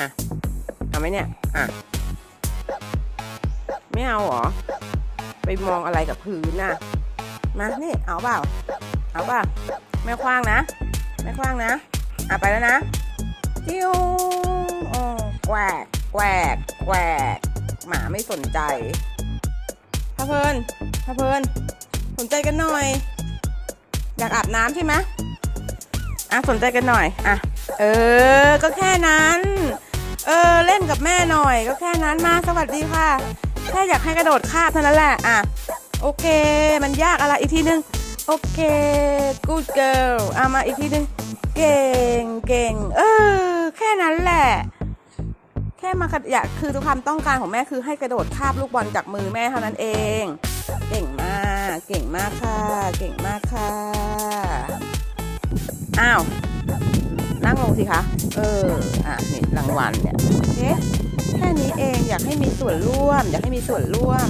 อะเอาไหมเนี่ย อะ ไม่เอาเหรอ ไปมองอะไรกับพื้นน่ะ มา นี่ เอาเปล่า เอาเปล่า ไม่คว้างนะ ไม่คว้างนะ อะไปแล้วนะ จิ้วโอ้แกวกแกวกแกวกหมาไม่สนใจพะเพลินพะเพลินสนใจกันหน่อย อยากอาบน้ำใช่ไหมอะสนใจกันหน่อย อะ เออ ก็แค่นั้น ออเล่นกับแม่หน่อย ก็แค่นั้นมาสวัสดีค่ะ แค่อยากให้กระโดดข้ามเท่านั้นแหละอะโอเค มันยากอะไรอีกทีนึงโอเค good girl เอามาอีกทีนึงเก่งเก่งเออแค่นั้นแหละ แค่มาขยะคือความต้องการของแม่คือให้กระโดดคาบลูกบอลจากมือแม่เท่านั้นเอง เก่งมาก เก่งมากค่ะ เก่งมากค่ะ อ้าว นั่งลงสิคะ เออ อะนี่รางวัลเนี่ยโอเคแค่นี้เองอยากให้มีส่วนร่วม อยากให้มีส่วนร่วม